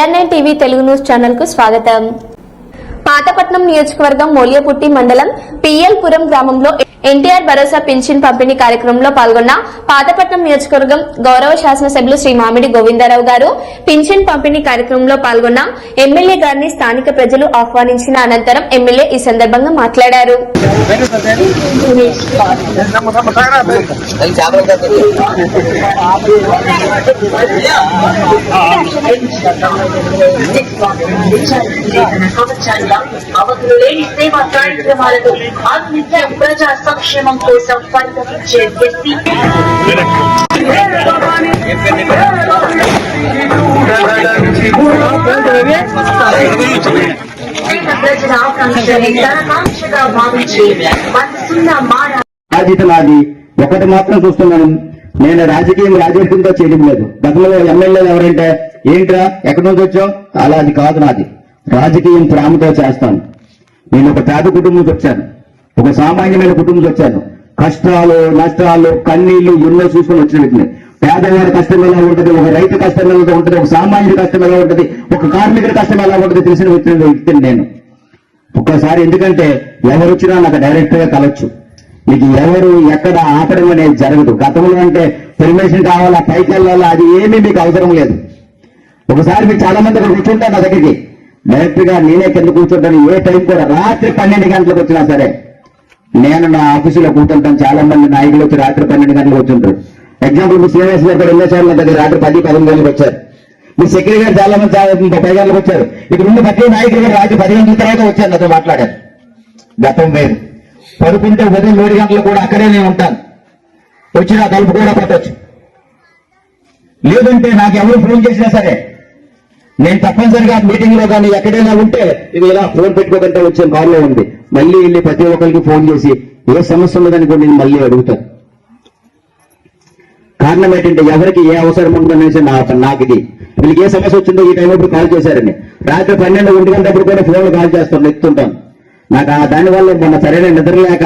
ANN TV Telugu news ఛానల్కు స్వాగతం. పాతపట్నం నియోజకవర్గం మోలియపుట్టి మండలం పిఎల్పురం గ్రామంలో ఎన్టీఆర్ భరోసా పింఛన్ పంపిణీ కార్యక్రమంలో పాల్గొన్న పాతపట్నం నియోజకవర్గం గౌరవ శాసనసభ్యులు శ్రీ మామిడి గోవిందరావు గారు పింఛన్ పంపిణీ కార్యక్రమంలో పాల్గొన్న ఎమ్మెల్యే గారిని స్థానిక ప్రజలు ఆహ్వానించిన అనంతరం ఎమ్మెల్యే ఈ సందర్భంగా మాట్లాడారు. అవధులు లేని సేవా ఆత్మీయ ప్రజా సంక్షేమం కోసం పరితపించే వ్యక్తి పేద ప్రజల ఆకాంక్షని తన భావించి మనసున్న మాన నాది ఒకటి మాత్రం చూస్తున్నాను. నేను రాజకీయం రాజకీయంతో చేయడం లేదు. గతంలో ఎమ్మెల్యేలు ఎవరంటే ఏంట్రా? ఎక్కడి నుంచి వచ్చావు? అలా అది కాదు నాది. రాజకీయం ప్రేమతో చేస్తాను. నేను ఒక పేద కుటుంబం వచ్చాను. ఒక సామాన్యమైన కుటుంబం వచ్చాను. కష్టాలు నష్టాలు కన్నీళ్ళు ఎన్నో చూసుకొని వచ్చిన వ్యక్తిని. పేదవాడి కష్టం ఎలా ఉంటుంది? ఒక రైతు కష్టం ఎలా ఉంటుంది? ఒక సామాన్యుడి కష్టం ఎలా ఉంటుంది? ఒక కార్మికుడి కష్టం ఎలా ఉంటుంది? తెలిసిన వ్యక్తిని వ్యక్తిని నేను. ఒక్కసారి ఎందుకంటే ఎవరు వచ్చినా నాకు డైరెక్ట్గా కలవచ్చు మీకు ఎవరు ఎక్కడ ఆపడం అనేది జరగదు. గతంలో అంటే పర్మిషన్ కావాలా పైకి వెళ్ళాలా అది ఏమీ మీకు అవసరం లేదు. ఒకసారి మీకు చాలా మంది అక్కడ కూర్చుంటారు నా దగ్గరికి. డైరెక్ట్గా నేనే కింద కూర్చుంటాను. ఏ టైం కూడా రాత్రి పన్నెండు గంటలకు వచ్చినా సరే. నేను నా ఆఫీసులో కూర్చుంటాను. చాలా మంది నాయకులు వచ్చి రాత్రి పన్నెండు గంటలకు వచ్చుంటారు. ఎగ్జాంపుల్ మీ శ్రీనివాస్ గారు ఇక్కడ వెళ్ళేసారు నా దగ్గర రాత్రి పది పదకొండు గంటలకు వచ్చారు. మీ సెక్రటరీ గారు చాలా మంది చాలా ముప్పై గంటలకు వచ్చారు. ఇక్కడ ఉన్న ప్రతి నాయకులు గారు రాత్రి పది గంటల తర్వాత వచ్చారు నాతో మాట్లాడారు. గతం వేరు. పడుకుంటే ఉదయం ఏడు గంటలు కూడా అక్కడే నేను ఉంటాను. వచ్చి నా తలుపు కూడా పట్టొచ్చు. లేదంటే నాకు ఎవరు ఫోన్ చేసినా సరే నేను తప్పనిసరిగా మీటింగ్లో కానీ ఎక్కడైనా ఉంటే ఇది ఇలా ఫోన్ పెట్టుకోకంటే వచ్చే కాల్లో ఉంది. మళ్ళీ వెళ్ళి ప్రతి ఒక్కరికి ఫోన్ చేసి ఏ సమస్య ఉన్నదని కూడా నేను మళ్ళీ అడుగుతాను కారణం ఏంటంటే ఎవరికి ఏ అవసరం ఉందనేసి నా నాకు ఇది. వీళ్ళకి ఏ సమస్య వచ్చిందో ఈ టైం ఇప్పుడు కాల్ చేశారని. రాత్రి పన్నెండు ఒంటి గంటప్పుడు కూడా ఫోన్లు కాల్ చేస్తాను ఎత్తుంటాను. నాకు ఆ దానివల్ల మొన్న సరైన నిద్ర లేక